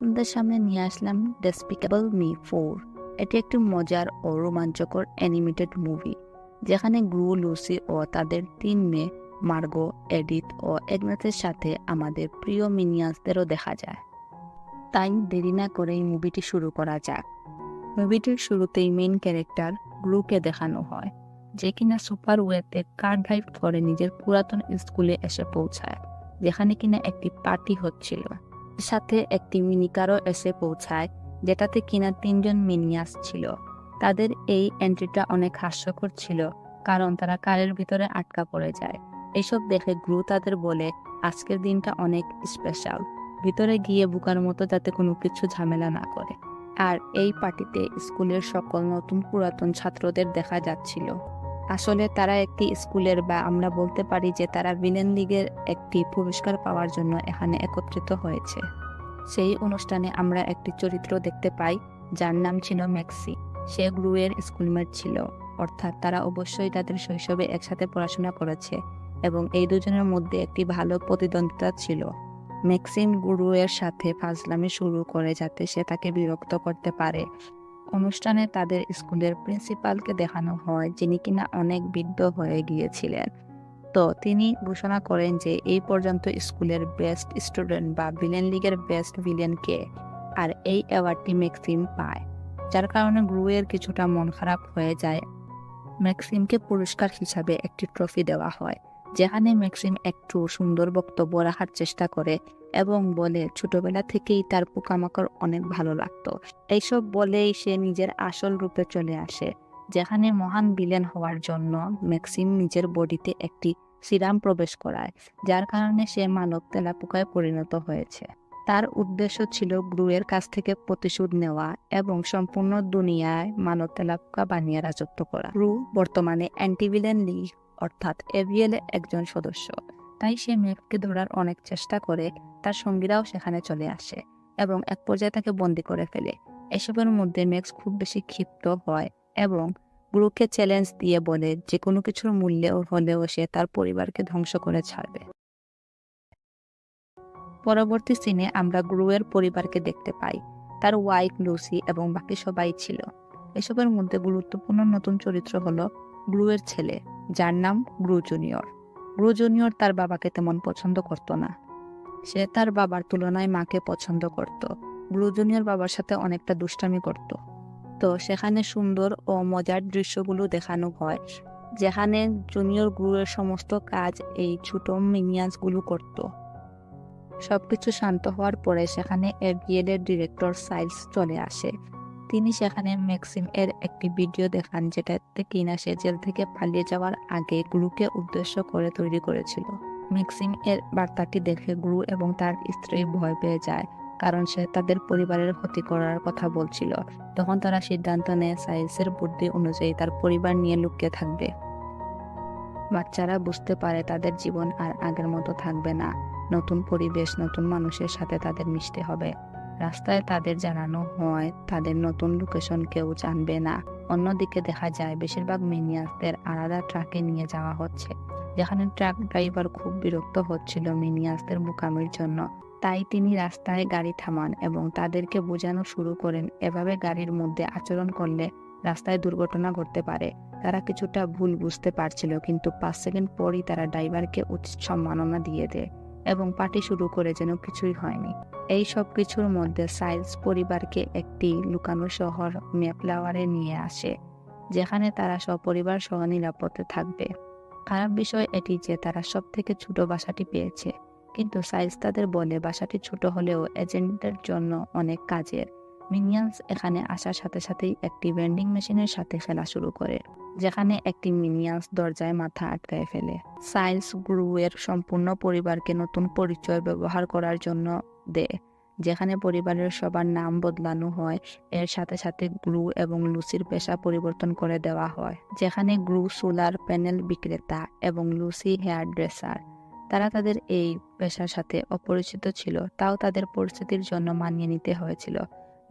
আপনাদের সামনে নিয়ে আসলাম ডেসপিকেবল মি ফোর এটি একটি মজার ও রোমাঞ্চকর অ্যানিমেটেড মুভি যেখানে গ্রু, লুসি ও তাদের তিন মেয়ে, মার্গো, এডিথ ও এগনেসের সাথে আমাদের প্রিয় মিনিয়াসদেরও দেখা যায়। তাই দেরি না করে এই মুভিটি শুরু করা যাক। মুভিটির শুরুতেই মেইন ক্যারেক্টার গ্রুকে দেখানো হয়, যে কিনা সুপার ওয়েতে কার ড্রাইভ করে নিজের পুরাতন স্কুলে এসে পৌঁছায়, যেখানে কিনা একটি পার্টি হচ্ছিল। সাথে একটি মিনিকারও এসে পৌঁছায়, যেটাতে কিনা তিনজন মিনিয়াস ছিল। তাদের এই এন্ট্রিটা অনেক হাস্যকর ছিল, কারণ তারা কারের ভিতরে আটকা পড়ে যায়। এইসব দেখে গ্রু তাদের বলে, আজকের দিনটা অনেক স্পেশাল। ভিতরে গিয়ে বুকার মতো যাতে কোনো কিছু ঝামেলা না করে। আর এই পার্টিতে স্কুলের সকল নতুন পুরাতন ছাত্রদের দেখা যাচ্ছিল। আসলে তারা একটি স্কুলের বা আমরা বলতে পারি যে তারা ভিলেন লিগের একটি পুরস্কার পাওয়ার জন্য এখানে একত্রিত হয়েছে। সেই অনুষ্ঠানে আমরা একটি চরিত্র দেখতে পাই, যার নাম ছিল ম্যাক্সি। সে গ্রুয়ের স্কুলমেট ছিল, অর্থাৎ তারা অবশ্যই তাদের শৈশবে একসাথে পড়াশোনা করেছে এবং এই দুজনের মধ্যে একটি ভালো প্রতিদ্বন্দ্বিতা ছিল। ম্যাক্সিম গুরুয়ের সাথে ফাজলামি শুরু করে যাতে সে তাকে বিরক্ত করতে পারে। অনুষ্ঠানে তাদের স্কুলের প্রিন্সিপালকে দেখানো হয়, যিনি কিনা অনেক বৃদ্ধ হয়ে গিয়েছিলেন। তো তিনি ঘোষণা করেন যে এই পর্যন্ত স্কুলের বেস্ট স্টুডেন্ট বা ভিলেন লিগের বেস্ট ভিলেন কে আর এই অ্যাওয়ার্ডটি ম্যাক্সিম পায়, যার কারণে গ্রুয়ের কিছুটা মন খারাপ হয়ে যায়। ম্যাক্সিমকে পুরস্কার হিসাবে একটি ট্রফি দেওয়া হয়, যেখানে ম্যাক্সিম একটু সুন্দর বক্তব্য রাখার চেষ্টা করে। এবং বলে, ছোটবেলা থেকেই তার পোকামাকড় অনেক ভালো লাগতো। এইসব বলেই সে নিজের আসল রূপে চলে আসে, যেখানে মহান বিলেন হওয়ার জন্য ম্যাক্সিম নিজের বডিতে একটি সিরাম প্রবেশ করায়, যার কারণে সে মানব তেলাপোকায় পরিণত হয়েছে। তার উদ্দেশ্য ছিল ব্রুয়ের কাছ থেকে প্রতিশোধ নেওয়া এবং সম্পূর্ণ দুনিয়ায় মানব তেলাপোকা বানিয়ে রাজত্ব করা। ব্রু বর্তমানে অ্যান্টিভিলেন লিগ, অর্থাৎ এভিএল একজন সদস্য। তাই সে মেঘকে ধরার অনেক চেষ্টা করে তার সঙ্গীরাও সেখানে চলে আসে এবং এক পর্যায়ে তাকে বন্দি করে ফেলে। এসবের মধ্যে মেক্স খুব বেশি ক্ষিপ্ত হয় এবং গ্রুকে চ্যালেঞ্জ দিয়ে বলে যে কোনো কিছুর মূল্যে হলেও সে তার পরিবারকে ধ্বংস করে ছাড়বে। পরবর্তী সিনে আমরা গ্রুয়ের পরিবারকে দেখতে পাই। তার ওয়াইফ লুসি এবং বাকি সবাই ছিল। এসবের মধ্যে গুরুত্বপূর্ণ নতুন চরিত্র হলো গ্রুয়ের ছেলে, যার নাম গ্রু জুনিয়র। গ্রু জুনিয়র তার বাবাকে তেমন পছন্দ করত না। সে তার বাবার তুলনায় মাকে পছন্দ করত। গ্রু জুনিয়র বাবার সাথে অনেকটা দুষ্টামি করত। তো সেখানে সুন্দর ও মজার দৃশ্যগুলো দেখানো হয়, যেখানে জুনিয়র গ্রুয়ের সমস্ত কাজ এই ছোট মিনিয়ান্সগুলো করত। সবকিছু শান্ত হওয়ার পরে সেখানে এর ডিরেক্টর সাইলস চলে আসে। তিনি সেখানে ম্যাক্সিম এর একটি ভিডিও দেখান যেটাতে কিনা সে জেল থেকে পালিয়ে যাওয়ার আগে গ্রুকে উদ্দেশ্য করে তৈরি করেছিল। ম্যাক্সিম এর বার্তাটি দেখে গ্রু এবং তার স্ত্রী ভয় পেয়ে যায়, কারণ সে তাদের পরিবারের ক্ষতি করার কথা বলছিল। তখন তারা সিদ্ধান্ত নেয় সাইলসের বুদ্ধি অনুযায়ী তার পরিবার নিয়ে লুকিয়ে থাকবে। বাচ্চারা বুঝতে পারে তাদের জীবন আর আগের মতো থাকবে না। নতুন পরিবেশ, নতুন মানুষের সাথে তাদের মিশতে হবে। রাস্তায় তাদের জানানো হয়, তাদের নতুন লোকেশন কেউ জানবে না। অন্যদিকে দেখা যায়, বেশিরভাগ মিনিয়াসদের আলাদা ট্রাকে নিয়ে যাওয়া হচ্ছে, যেখানে ট্রাক ড্রাইভার খুব বিরক্ত হচ্ছিল মিনিয়াসদের মোকামির জন্য। তাই তিনি রাস্তায় গাড়ি থামান এবং তাদেরকে বোঝানো শুরু করেন, এভাবে গাড়ির মধ্যে আচরণ করলে রাস্তায় দুর্ঘটনা ঘটতে পারে। তারা কিছুটা ভুল বুঝতে পারছিল, কিন্তু পাঁচ সেকেন্ড পরই তারা ড্রাইভারকে উচিত সম্মাননা দিয়ে দেয়। এবং পার্টি শুরু করে যেন কিছুই হয়নি। এই সব কিছুর মধ্যে সাইলস পরিবারকে একটি লুকানো শহর মেফ্লাওয়ারে নিয়ে আসে, যেখানে তারা সপরিবার সহ নিরাপদে থাকবে। খারাপ বিষয় এটি যে তারা সব থেকে ছোট বাসাটি পেয়েছে, কিন্তু সাইলস তাদের বলে বাসাটি ছোট হলেও এজেন্টদের জন্য অনেক কাজের। মিনিয়ান্স এখানে আসার সাথে সাথেই একটি ভেন্ডিং মেশিনের সাথে খেলা শুরু করে। যেখানে একটি মিনিয়ান্স দরজায় মাথা আটকায় ফেলে। সাইলস গ্রু এর সম্পূর্ণ পরিবারকে নতুন পরিচয় ব্যবহার করার জন্য দেয় যেখানে পরিবারের সবার নাম বদলানো হয়। এর সাথে সাথে গ্রু এবং লুসির পেশা পরিবর্তন করে দেওয়া হয়, যেখানে গ্রু সোলার প্যানেল বিক্রেতা এবং লুসি হেয়ার ড্রেসার। তারা তাদের এই পেশার সাথে অপরিচিত ছিল, তাও তাদের পরিস্থিতির জন্য মানিয়ে নিতে হয়েছিল।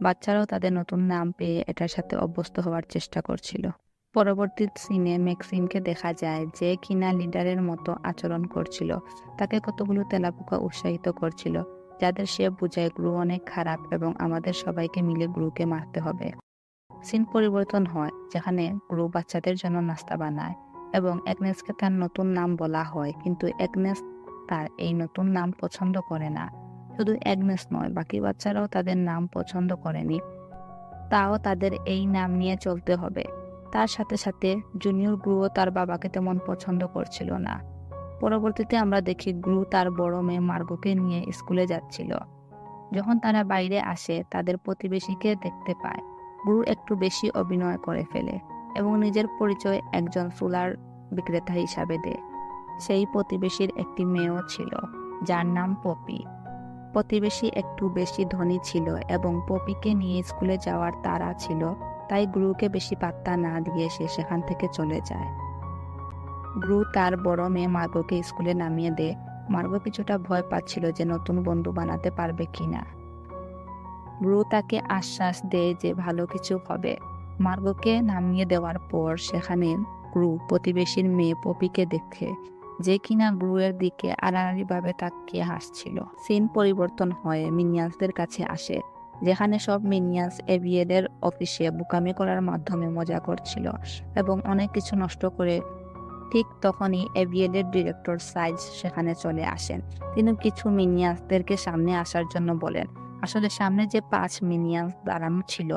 বাচ্চারাও তাদের নতুন নাম পেয়ে এটার সাথে অভ্যস্ত হওয়ার চেষ্টা করছিল। পরবর্তী সিনে ম্যাক্সিমকে দেখা যায় যে কিনা লিডারের মতো আচরণ করছিল। তাকে কতগুলো তেলাপোকা উৎসাহিত করছিল, যাদের সে বোঝায় গ্রু অনেক খারাপ এবং আমাদের সবাইকে মিলে গ্রুকে মারতে হবে। সিন পরিবর্তন হয়, যেখানে গ্রু বাচ্চাদের জন্য নাস্তা বানায় এবং অ্যাগনেসকে তার নতুন নাম বলা হয়, কিন্তু অ্যাগনেস তার এই নতুন নাম পছন্দ করে না। শুধু অ্যাগনেস নয়, বাকি বাচ্চারাও তাদের নাম পছন্দ করেনি। তাও তাদের এই নাম নিয়ে চলতে হবে। তার সাথে সাথে জুনিয়র গ্রুও তার বাবাকে তেমন পছন্দ করছিল না। পরবর্তীতে আমরা দেখি গ্রু তার বড় মেয়ে মার্গকে নিয়ে স্কুলে যাচ্ছিল। যখন তারা বাইরে আসে, তাদের প্রতিবেশীকে দেখতে পায়। গ্রু একটু বেশি অভিনয় করে ফেলে এবং নিজের পরিচয় একজন সোলার বিক্রেতা হিসাবে দেয়। সেই প্রতিবেশীর একটি মেয়েও ছিল, যার নাম পপি। প্রতিবেশী একটু বেশি ধনী ছিল এবং পপিকে নিয়ে স্কুলে যাওয়ার তারা ছিল তাই গুরুকে বেশি পাত্তা না দিয়ে সে সেখান থেকে চলে যায়। গুরু তার বড় মেয়ে মার্গোকে স্কুলে নামিয়ে দেয় মার্গো কিছুটা ভয় পাচ্ছিল যে নতুন বন্ধু বানাতে পারবে কিনা। গ্রু তাকে আশ্বাস দেয় যে ভালো কিছু হবে। মার্গোকে নামিয়ে দেওয়ার পর সেখানে গ্রু প্রতিবেশীর মেয়ে পপিকে দেখে যে কিনা গ্রুয়ের দিকে আড়াআড়িভাবে তাকিয়ে হাসছিল। সিন পরিবর্তন হয়ে, মিনিয়ান্সদের কাছে আসে। যেখানে সব মিনিয়ান্স এভিয়েডের অফিসে বুকামি করার মাধ্যমে মজা করছিল এবং অনেক কিছু নষ্ট করে ঠিক তখনই এভিয়েডের ডিরেক্টর সাইজ সেখানে চলে আসেন। তিনি কিছু মিনিয়ান্সদেরকে সামনে আসার জন্য বলেন, আসলে সামনে যে পাঁচ মিনিয়ান্স দাঁড়ানো ছিল,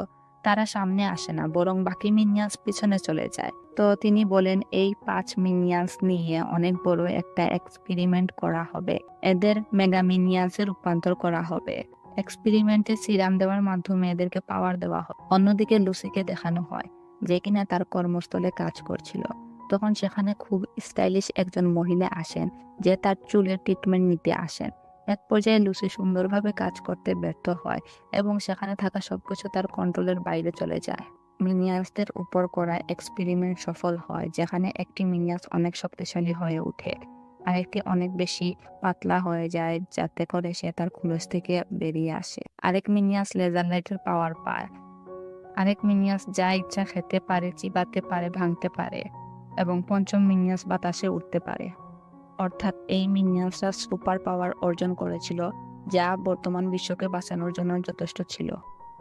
তারা সামনে আসে না, বরং বাকি মিনিয়ান্স পিছনে চলে যায়। তো তিনি বলেন, এই পাঁচ মিনিয়ান্স নিয়ে অনেক বড় একটা এক্সপেরিমেন্ট করা হবে। এদের মেগা মিনিয়ান্সে রূপান্তর করা হবে। এক্সপেরিমেন্টে সিরাম দেওয়ার মাধ্যমে এদেরকে পাওয়ার দেওয়া হয়। অন্যদিকে লুসিকে দেখানো হয়, যে কিনা তার কর্মস্থলে কাজ করছিল। তখন সেখানে খুব স্টাইলিশ একজন মহিলা আসেন, যে তার চুলের ট্রিটমেন্ট নিতে আসেন। এক পর্যায়ে লুসি সুন্দরভাবে কাজ করতে ব্যর্থ হয় এবং সেখানে থাকা সবকিছু তার কন্ট্রোলের বাইরে চলে যায়। মিনিয়াসদের উপর করা এক্সপেরিমেন্ট সফল হয়, যেখানে একটি মিনিয়াস অনেক শক্তিশালী হয়ে ওঠে। আরেকটি অনেক বেশি পাতলা হয়ে যায়, যাতে করে সে তার খুলস থেকে বেরিয়ে আসে। আরেক মিনিয়াস লেজার লাইটের পাওয়ার পায়। আরেক মিনিয়াস যা ইচ্ছা খেতে পারে, চিবাতে পারে, ভাঙতে পারে এবং পঞ্চম মিনিয়াস বাতাসে উঠতে পারে। অর্থাৎ এই মিনিয়াসরা সুপার পাওয়ার অর্জন করেছিল, যা বর্তমান বিশ্বকে বাঁচানোর জন্য যথেষ্ট ছিল।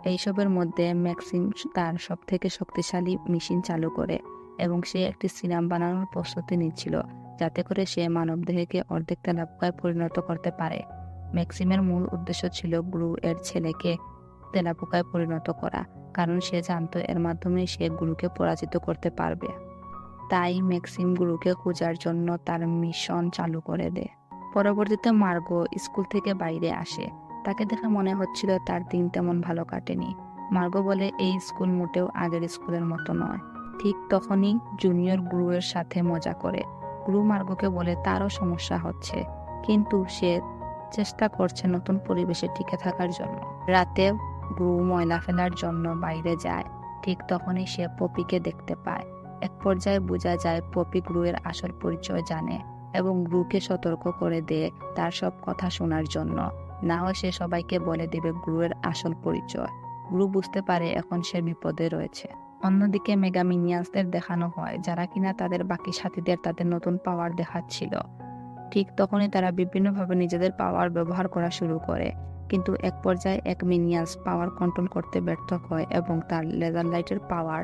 এইসবের মধ্যে ম্যাক্সিম তার সব থেকে শক্তিশালী মেশিন চালু করে এবং সে একটি সিরাম বানানোর প্রস্তুতি নিচ্ছিল। যাতে করে সে মানবদেহকে অর্ধেক তেলাপোকায় পরিণত করতে পারে। ম্যাক্সিমের মূল উদ্দেশ্য ছিল গুরু এর ছেলেকে তেলাপোকায় পরিণত করা, কারণ সে জানতো এর মাধ্যমে সে গুরুকে পরাজিত করতে পারবে। তাই ম্যাক্সিম গুরুকে খোঁজার জন্য তার মিশন চালু করে দেয় পরবর্তীতে মার্গো স্কুল থেকে বাইরে আসে। তাকে দেখে মনে হচ্ছিল তার দিন তেমন ভালো কাটেনি। মার্গো বলে, এই স্কুল মোটেও আগের স্কুলের মতো নয়। ঠিক তখনই জুনিয়র গ্রুয়ের সাথে মজা করে। গ্রু মার্গোকে বলে তারও সমস্যা হচ্ছে। কিন্তু সে চেষ্টা করছে নতুন পরিবেশে টিকে থাকার জন্য। রাতে গুরু ময়লা ফেলার জন্য বাইরে যায়, ঠিক তখনই সে পপিকে দেখতে পায়। এক পর্যায়ে বোঝা যায় পপি গ্রুয়ের আসল পরিচয় জানে এবং গ্রুকে সতর্ক করে দেয় তার সব কথা শোনার জন্য। না হয় সে সবাইকে বলে দেবে গ্রুয়ের আসল পরিচয়। গ্রু বুঝতে পারে এখন সে বিপদে রয়েছে। অন্যদিকে মেগা মিনিয়ান্সদের দেখানো হয়, যারা কিনা তাদের বাকি সাথীদের তাদের নতুন পাওয়ার দেখাচ্ছিল। ঠিক তখনই তারা বিভিন্নভাবে নিজেদের পাওয়ার ব্যবহার করা শুরু করে, কিন্তু এক পর্যায়ে এক মিনিয়ান্স পাওয়ার কন্ট্রোল করতে ব্যর্থ হয় এবং তার লেজার লাইটের পাওয়ার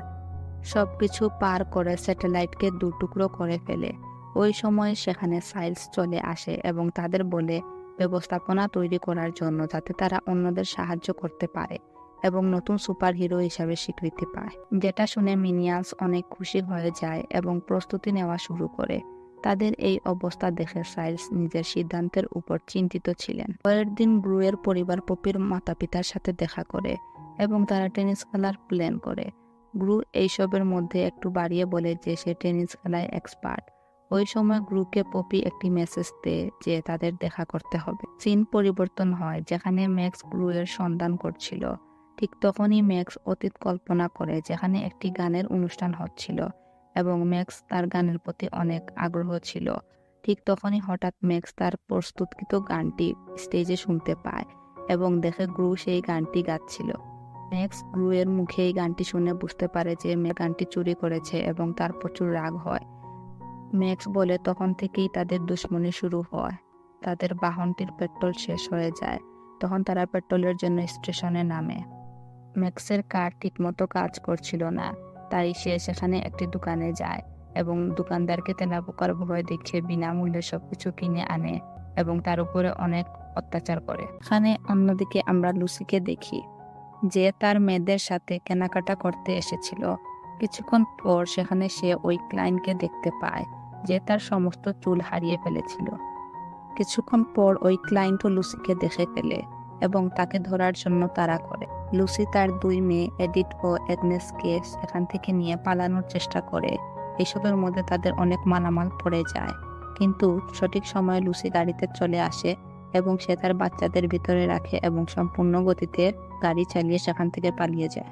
সব কিছু পার করে স্যাটেলাইটকে দুটুকরো করে ফেলে। ওই সময় সেখানে সাইলস চলে আসে এবং তাদের বলে ব্যবস্থাপনা তৈরি করার জন্য যাতে তারা অন্যদের সাহায্য করতে পারে। এবং নতুন সুপার হিরো হিসাবে স্বীকৃতি পায়, যেটা শুনে মিনিয়ান্স অনেক খুশি হয়ে যায় এবং প্রস্তুতি নেওয়া শুরু করে। তাদের এই অবস্থা দেখে সাইলস নিজের সিদ্ধান্তের উপর চিন্তিত ছিলেন। পরের দিন ব্রুয়ের পরিবার পপির মাতা পিতার সাথে দেখা করে এবং তারা টেনিস খেলার প্ল্যান করে। গ্রু এইসবের মধ্যে একটু বাড়িয়ে বলে যে সে টেনিস খেলায় এক্সপার্ট। ওই সময় গ্রুকে পপি একটি মেসেজ দেয় যে তাদের দেখা করতে হবে। সিন পরিবর্তন হয়, যেখানে ম্যাক্স গ্রুয়ের সন্ধান করছিল। ঠিক তখনই ম্যাক্স অতীত কল্পনা করে যেখানে একটি গানের অনুষ্ঠান হচ্ছিল এবং ম্যাক্স তার গানের প্রতি অনেক আগ্রহ ছিল। ঠিক তখনই হঠাৎ ম্যাক্স তার প্রস্তুতকৃত গানটি স্টেজে শুনতে পায় এবং দেখে গ্রু সেই গানটি গাচ্ছিল। ম্যাক্স গ্রু এর মুখে এই গানটি শুনে বুঝতে পারে যে মে গানটি চুরি করেছে এবং তার প্রচুর রাগ হয়। ম্যাক্স বলে, তখন থেকেই তাদের দুশ্মনী শুরু হয়। তাদের বাহনটির পেট্রোল শেষ হয়ে যায়। তখন তারা পেট্রোলের জন্য স্টেশনে নামে। ম্যাক্সের কার ঠিকমতো কাজ করছিল না। তাই সে সেখানে একটি দোকানে যায় এবং দোকানদারকে তেলাপোকার ভয় দেখিয়ে বিনামূল্যে সবকিছু কিনে আনে এবং তার উপরে অনেক অত্যাচার করে। এখানে অন্যদিকে আমরা লুসিকে দেখি, যে তার মেয়েদের সাথে কেনাকাটা করতে এসেছিল। কিছুক্ষণ পর সেখানে সে ওই ক্লায়েন্টকে দেখতে পায়, যে তার সমস্ত চুল হারিয়ে ফেলেছিল। কিছুক্ষণ পর ওই ক্লায়েন্টও লুসিকে দেখে ফেলে। এবং তাকে ধরার জন্য তাড়া করে। লুসি তার দুই মেয়ে এডিট ও এগনেসকে সেখান থেকে নিয়ে পালানোর চেষ্টা করে। এসবের মধ্যে তাদের অনেক মালামাল পড়ে যায়। কিন্তু সঠিক সময়ে লুসি গাড়িতে চলে আসে এবং সে তার বাচ্চাদের ভিতরে রাখে এবং সম্পূর্ণ গতিতে গাড়ি চালিয়ে সেখান থেকে পালিয়ে যায়।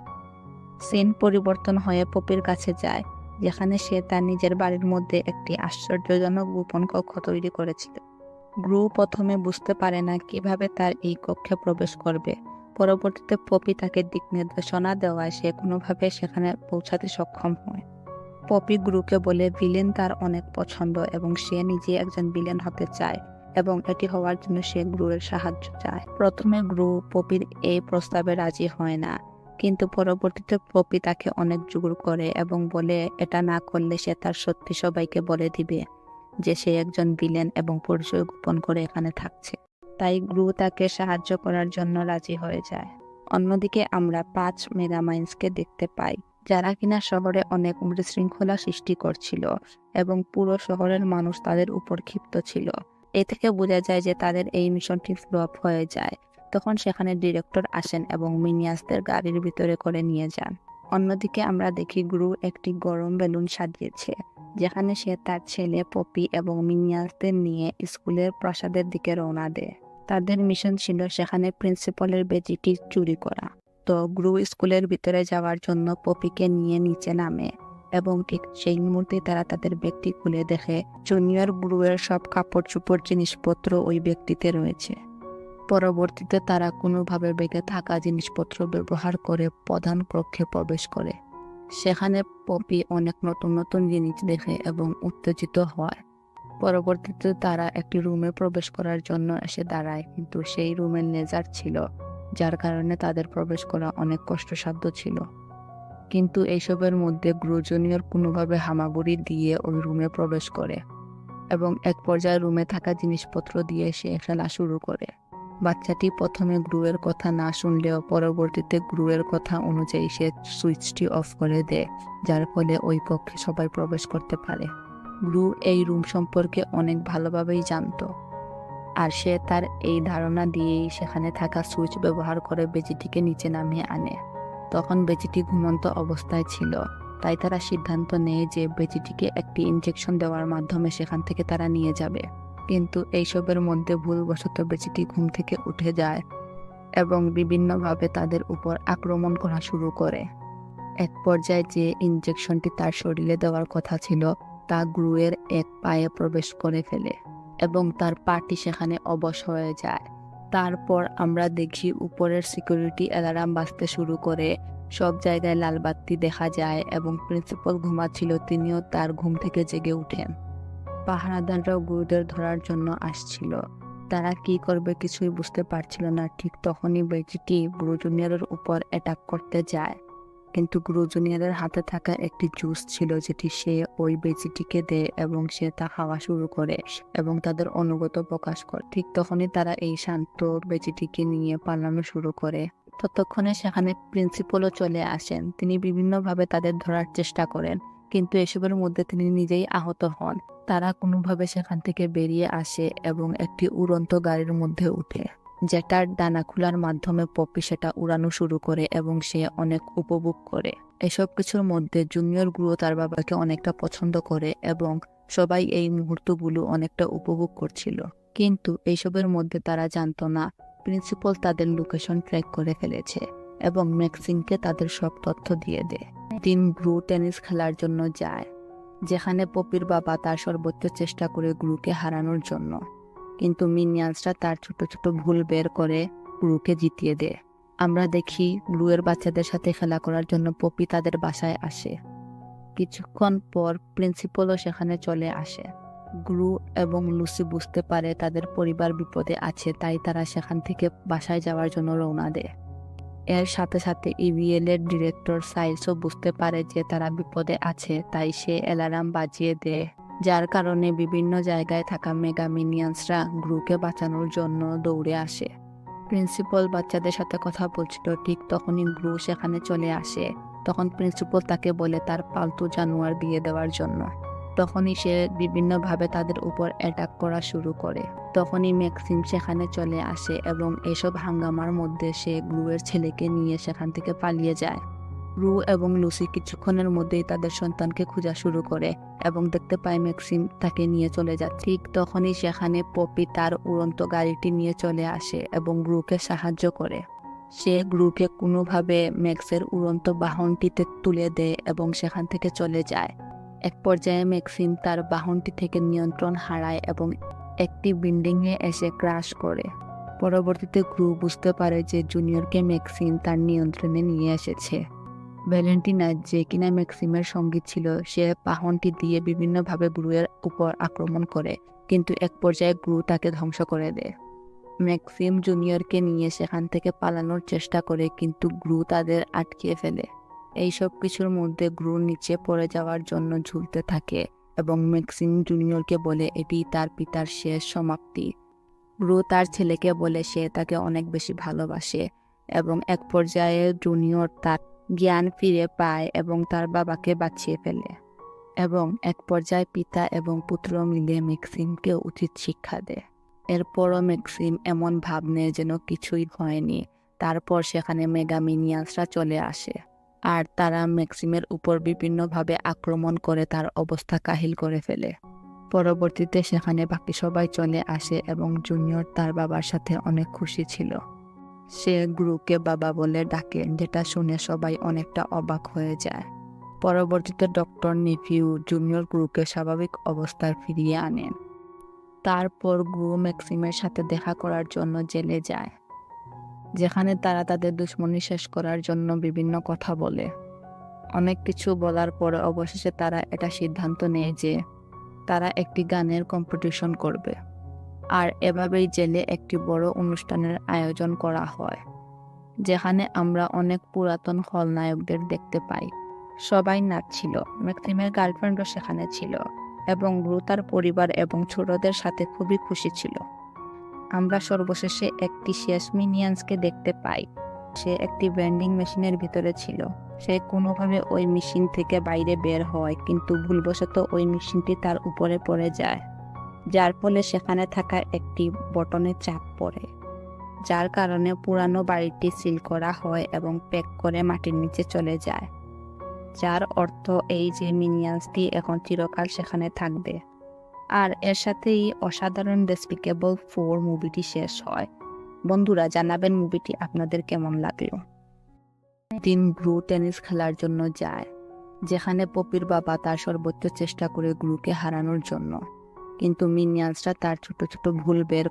সিন পরিবর্তন হয়ে পপির কাছে যায়, যেখানে সে তার নিজের বাড়ির মধ্যে একটি আশ্চর্যজনক গোপন কক্ষ তৈরি করেছিল। গ্রু প্রথমে বুঝতে পারে না কীভাবে তার এই কক্ষে প্রবেশ করবে। পরবর্তীতে পপি তাকে দিক নির্দেশনা দেওয়ায় সে কোনোভাবে সেখানে পৌঁছাতে সক্ষম হয়। পপি গ্রুকে বলে, ভিলেন তার অনেক পছন্দ এবং সে নিজে একজন ভিলেন হতে চায় এবং এটি হওয়ার জন্য সে গ্রুয়ের সাহায্য চায়। প্রথমে গ্রু পপির এই প্রস্তাবে রাজি হয় না, কিন্তু পরবর্তীতে পপি তাকে অনেক জোর করে এবং বলে, এটা না করলে সে তার সত্যি সবাইকে বলে দিবে। যে সে একজন ভিলেন এবং পরিচয় গোপন করে এখানে থাকছে। তাই গ্রু তাকে সাহায্য করার জন্য রাজি হয়ে যায়। অন্যদিকে আমরা পাঁচ মেগামাইন্সকে দেখতে পাই, যারা কিনা শহরে অনেক বিশৃঙ্খলা সৃষ্টি করছিল এবং পুরো শহরের মানুষ তাদের উপর ক্ষিপ্ত ছিল। এ থেকে বোঝা যায় যে তাদের এই মিশনটি ফ্লপ হয়ে যায়। তখন সেখানে ডিরেক্টর আসেন এবং মিনিয়াসদের গাড়ির ভিতরে করে নিয়ে যান। অন্যদিকে আমরা দেখি গুরু একটি গরম বেলুন সাজিয়েছে, যেখানে সে তার ছেলে পপি এবং মিনিয়াসদের নিয়ে স্কুলের প্রাসাদের দিকে রওনা দেয়। তাদের মিশন ছিল সেখানে প্রিন্সিপালের বেজিটি চুরি করা। তো গ্রু স্কুলের ভিতরে যাওয়ার জন্য পপিকে নিয়ে নিচে নামে এবং ঠিক সেই মুহূর্তে তারা তাদের ব্যক্তি খুলে দেখে, জুনিয়র গ্রুয়ের সব কাপড় চোপড় জিনিসপত্র ওই ব্যক্তিতে রয়েছে। পরবর্তীতে তারা কোনোভাবে বেগে থাকা জিনিসপত্র ব্যবহার করে প্রধান কক্ষে প্রবেশ করে। সেখানে পপি অনেক নতুন নতুন জিনিস দেখে এবং উত্তেজিত হয়। পরবর্তীতে তারা একটি রুমে প্রবেশ করার জন্য এসে দাঁড়ায়, কিন্তু সেই রুমের নেজার ছিল, যার কারণে তাদের প্রবেশ করা অনেক কষ্টসাধ্য ছিল। কিন্তু এইসবের মধ্যে গ্রু কোনোভাবে হামাগুড়ি দিয়ে ওই রুমে প্রবেশ করে এবং এক পর্যায়ে রুমে থাকা জিনিসপত্র দিয়ে সে খেলা শুরু করে। বাচ্চাটি প্রথমে গ্রুয়ের কথা না শুনলেও পরবর্তীতে গ্রুয়ের কথা অনুযায়ী সে সুইচটি অফ করে দেয়, যার ফলে ওই কক্ষে সবাই প্রবেশ করতে পারে। গ্রু এই রুম সম্পর্কে অনেক ভালোভাবেই জানতো। আর সে তার এই ধারণা দিয়েই সেখানে থাকা সুইচ ব্যবহার করে বেজিটিকে নিচে নামিয়ে আনে। তখন বেজিটি ঘুমন্ত অবস্থায় ছিল, তাই তারা সিদ্ধান্ত নেয় যে বেজিটিকে একটি ইনজেকশন দেওয়ার মাধ্যমে সেখান থেকে তারা নিয়ে যাবে। কিন্তু এইসবের মধ্যে ভুলবশত বেজিটি ঘুম থেকে উঠে যায় এবং বিভিন্নভাবে তাদের উপর আক্রমণ করা শুরু করে। এক পর্যায়ে যে ইনজেকশনটি তার শরীরে দেওয়ার কথা ছিল, তা গ্রুয়ের এক পায়ে প্রবেশ করে ফেলে এবং তার পাটি সেখানে অবশ হয়ে যায়। তারপর আমরা দেখি উপরের সিকিউরিটি অ্যালার্ম বাজতে শুরু করে। সব জায়গায় লাল বাতি দেখা যায় এবং প্রিন্সিপাল ঘুমাচ্ছিল, তিনিও তার ঘুম থেকে জেগে উঠেন পাহারাদাররাও গুরুদের ধরার জন্য আসছিল। তারা কি করবে কিছুই বুঝতে পারছিল না। ঠিক তখনই বেজিটি ব্রু জুনিয়রের উপর অ্যাটাক করতে যায়। কিন্তু গুরু জুনিয়রের হাতে থাকা একটি জুস ছিল যেটি সে ওই বেজিটিকে দেয় এবং সে তা খাওয়া শুরু করে এবং তাদের অনুগত প্রকাশ করে। ঠিক তখনই তারা এই শান্ত বেজিটিকে নিয়ে পালানো শুরু করে। ততক্ষণে সেখানে প্রিন্সিপালও চলে আসেন। তিনি বিভিন্নভাবে তাদের ধরার চেষ্টা করেন, কিন্তু এসবের মধ্যে তিনি নিজেই আহত হন। তারা কোনোভাবে সেখান থেকে বেরিয়ে আসে এবং একটি উড়ন্ত গাড়ির মধ্যে উঠে যেটার ডানা খোলার মাধ্যমে পপি সেটা উড়ানো শুরু করে এবং সে অনেক উপভোগ করে। এসব কিছুর মধ্যে জুনিয়র গুরু তার বাবাকে অনেকটা পছন্দ করে এবং সবাই এই মুহূর্তগুলো অনেকটা উপভোগ করছিল। কিন্তু এইসবের মধ্যে তারা জানতো না, প্রিন্সিপাল তাদের লোকেশন ট্র্যাক করে ফেলেছে এবং ম্যাক্সিনকে তাদের সব তথ্য দিয়ে দেয়। দিন গ্রু টেনিস খেলার জন্য যায়। যেখানে পপির বাবা তার সর্বোচ্চ চেষ্টা করে গুরুকে হারানোর জন্য। কিন্তু মিনিয়ান্সরা তার ছোট ছোট ভুল বের করে গুরুকে জিতিয়ে দেয়। আমরা দেখি গ্লুয়ের বাচ্চাদের সাথে খেলা করার জন্য পপি তাদের বাসায় আসে। কিছুক্ষণ পর প্রিন্সিপালও সেখানে চলে আসে। গ্রু এবং লুসি বুঝতে পারে তাদের পরিবার বিপদে আছে, তাই তারা সেখান থেকে বাসায় যাওয়ার জন্য রওনা দেয়। এর সাথে সাথে ইভিএল এর ডিরেক্টর সাইলসও বুঝতে পারে যে তারা বিপদে আছে, তাই সে অ্যালার্ম বাজিয়ে দেয়। যার কারণে বিভিন্ন জায়গায় থাকা মেগা মিনিয়ান্সরা গ্রুকে বাঁচানোর জন্য দৌড়ে আসে। প্রিন্সিপাল বাচ্চাদের সাথে কথা বলছিল, ঠিক তখনই গ্রু সেখানে চলে আসে। তখন প্রিন্সিপাল তাকে বলে তার পালতু জানোয়ার দিয়ে দেওয়ার জন্য। তখনই সে বিভিন্নভাবে তাদের উপর অ্যাটাক করা শুরু করে। তখনই ম্যাক্সিম সেখানে চলে আসে এবং এসব হাঙ্গামার মধ্যে সে গ্রুয়ের ছেলেকে নিয়ে সেখান থেকে পালিয়ে যায়। রু এবং লুসি কিছুক্ষণের মধ্যেই তাদের সন্তানকে খোঁজা শুরু করে এবং দেখতে পায় ম্যাক্সিম তাকে নিয়ে চলে যায় ঠিক তখনই সেখানে পপি তার উড়ন্ত গাড়িটি নিয়ে চলে আসে এবং গ্রুকে সাহায্য করে। সে গ্রুকে কোনোভাবে ম্যাক্সের উড়ন্ত বাহনটিতে তুলে দেয় এবং সেখান থেকে চলে যায়। এক পর্যায়ে ম্যাক্সিম তার বাহনটি থেকে নিয়ন্ত্রণ হারায় এবং একটি বিল্ডিংয়ে এসে ক্রাশ করে। পরবর্তীতে গ্রু বুঝতে পারে যে জুনিয়রকে ম্যাক্সিম তার নিয়ন্ত্রণে নিয়ে এসেছে। ভ্যালেন্টিনা, যে কিনা ম্যাক্সিমের সঙ্গী ছিল, সে বাহনটি দিয়ে বিভিন্নভাবে গ্রুয়ের উপর আক্রমণ করে, কিন্তু এক পর্যায়ে গ্রু তাকে ধ্বংস করে দেয়। ম্যাক্সিম জুনিয়রকে নিয়ে সেখান থেকে পালানোর চেষ্টা করে, কিন্তু গ্রু তাদের আটকিয়ে ফেলে। এই সব কিছুর মধ্যে গ্রু নিচে পড়ে যাওয়ার জন্য ঝুলতে থাকে এবং ম্যাক্সিম জুনিয়রকে বলে এটি তার পিতার শেষ সমাপ্তি। গ্রু তার ছেলেকে বলে সে তাকে অনেক বেশি ভালোবাসে এবং এক পর্যায়ে জুনিয়র তার জ্ঞান ফিরে পায় এবং তার বাবাকে বাঁচিয়ে ফেলে এবং এক পর্যায়ে পিতা এবং পুত্র মিলে ম্যাক্সিমকে উচিত শিক্ষা দেয়। এরপরও ম্যাক্সিম এমন ভাব নেয় যেন কিছুই হয়নি। তারপর সেখানে মেগামিনিয়াসরা চলে আসে। আর তারা ম্যাক্সিমের উপর বিভিন্নভাবে আক্রমণ করে তার অবস্থা কাহিল করে ফেলে। পরবর্তীতে সেখানে বাকি সবাই চলে আসে এবং জুনিয়র তার বাবার সাথে অনেক খুশি ছিল। সে গ্রুকে বাবা বলে ডাকে, যেটা শুনে সবাই অনেকটা অবাক হয়ে যায়। পরবর্তীতে ডক্টর নিফিউ জুনিয়র গ্রুকে স্বাভাবিক অবস্থায় ফিরিয়ে আনেন। তারপর গ্রু ম্যাক্সিমের সাথে দেখা করার জন্য জেলে যায়। যেখানে তারা তাদের দুশ্মনী শেষ করার জন্য বিভিন্ন কথা বলে। অনেক কিছু বলার পরে অবশেষে তারা এটা সিদ্ধান্ত নেয় যে তারা একটি গানের কম্পিটিশন করবে। আর এভাবেই জেলে একটি বড় অনুষ্ঠানের আয়োজন করা হয়, যেখানে আমরা অনেক পুরাতন খলনায়কদের দেখতে পাই। সবাই নাচছিল, ম্যাক্সিমের গার্লফ্রেন্ডও সেখানে ছিল এবং গ্রু তার পরিবার এবং ছোটদের সাথে খুবই খুশি ছিল। আমরা সর্বশেষে একটি শেষ মিনিয়ান্সকে দেখতে পাই। সে একটি ভেন্ডিং মেশিনের ভিতরে ছিল। সে কোনোভাবে ওই মেশিন থেকে বাইরে বের হয়, কিন্তু ভুলবশত ওই মেশিনটি তার উপরে পড়ে যায়। যার ফলে সেখানে থাকা একটি বটনে চাপ পড়ে, যার কারণে পুরানো বাড়িটি সিল করা হয় এবং প্যাক করে মাটির নিচে চলে যায়। যার অর্থ এই যে মিনিয়ান্সটি এখন চিরকাল সেখানে থাকবে। আর এর সাথেই অসাধারণ ডেসপিকেবল ফোর মুভিটি শেষ হয়। বন্ধুরা, জানাবেন মুভিটি আপনাদের কেমন লাগল? দিন গ্রু টেনিস খেলার জন্য যায়, যেখানে পপির বাবা তার সর্বোচ্চ চেষ্টা করে গ্রুকে হারানোর জন্য। কিন্তু মিনিয়ান্সরা তার ছোট ছোট ভুল বের